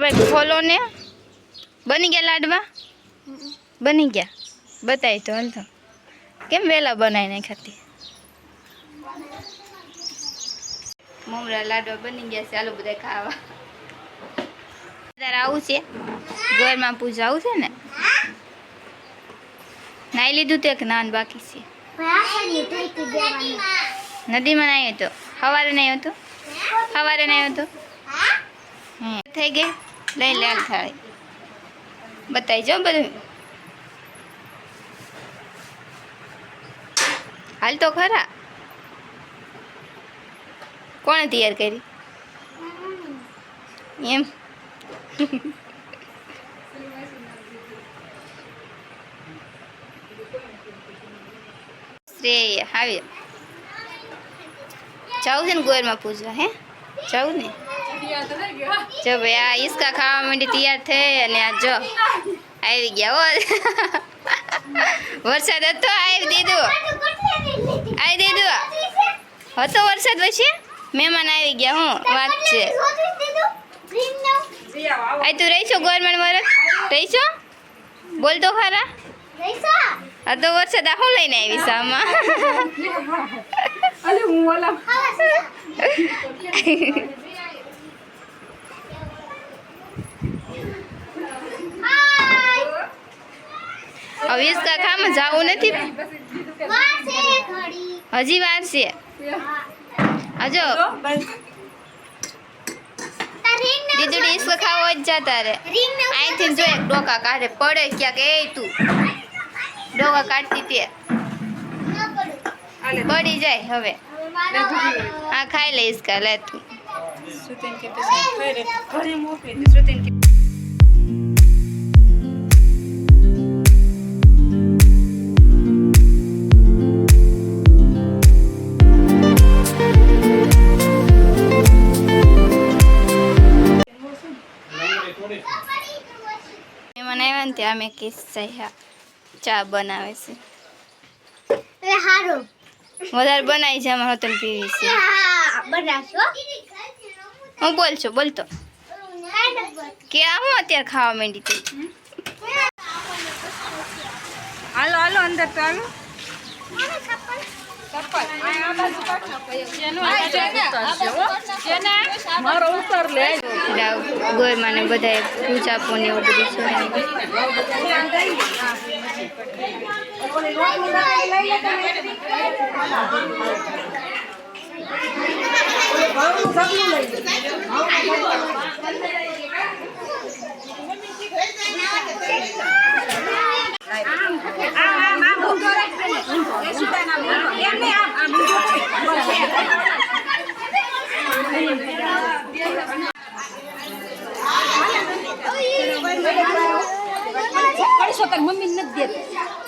ભાઈ, ખોલો ને. બની ગયા લાડવા? બની ગયા. બતાવી તો, હાલ તો. કેમ વહેલા બનાવી નાખાતી મમરા લાડવા બની ગયા છે ચાલો બધા ખાવા. આવું છે. ઘરમાં પૂજા આવું છે ને? નાઈ લીધું તો એક નાન બાકી છે? નદીમાં નાયો તો? સવારે નાયો હતું સવારે નાયો તો? હમ. થઈ ગઈ? લઈ લે હાલ થાળી બતાવી જાઓ બધું હાલ તો ખરા કોણે તૈયાર કરી એમ શ્રેય આવી જાવું છે ને ગોરમાં પૂજવા હે જાવું ને જો ભાઈ, આ ઈસકા ખાવા માંડી તૈયાર થઈ અને આ જો આવી ગયા, હો. વરસાદ હતો, આવી દીધું. આવી દીધું. હતો વરસાદ પછી? મહેમાન આવી ગયા, હું, વાત છે. આ તું રહી છો ગવર્મેન્ટ વરસ રહી બોલ તો ખરા. આ તો વરસાદ આ હું લઈને આવી સામા હવે ખામાં જવું નથી? હજી વાર છે. હજો. દીદુડી ઈસકા ખાવો જ જતા રે અહીંથી જો એક ડોકા કાઢે. પડે ક્યાંક. એ તું. ડોકા કાઢતી તે. પડી જાય હવે. હા, ખાઈ લે ઈસકા. લે તું. મહેમાન આવ્યા ને ત્યાં અમે કિસ ચા બનાવે છે. વધારે બનાવી છે અમારે હોતન પીવી છે. હું બોલ છું બોલતો. કે આ હું અત્યારે ખાવા માંડી તી. હાલો હાલો અંદર તો હાલો. મારો ઉતર લે ગોરમાં ને બધા પૂજા પોને એવું બધું છે પડશો તાર મમ્મી નથી દેતી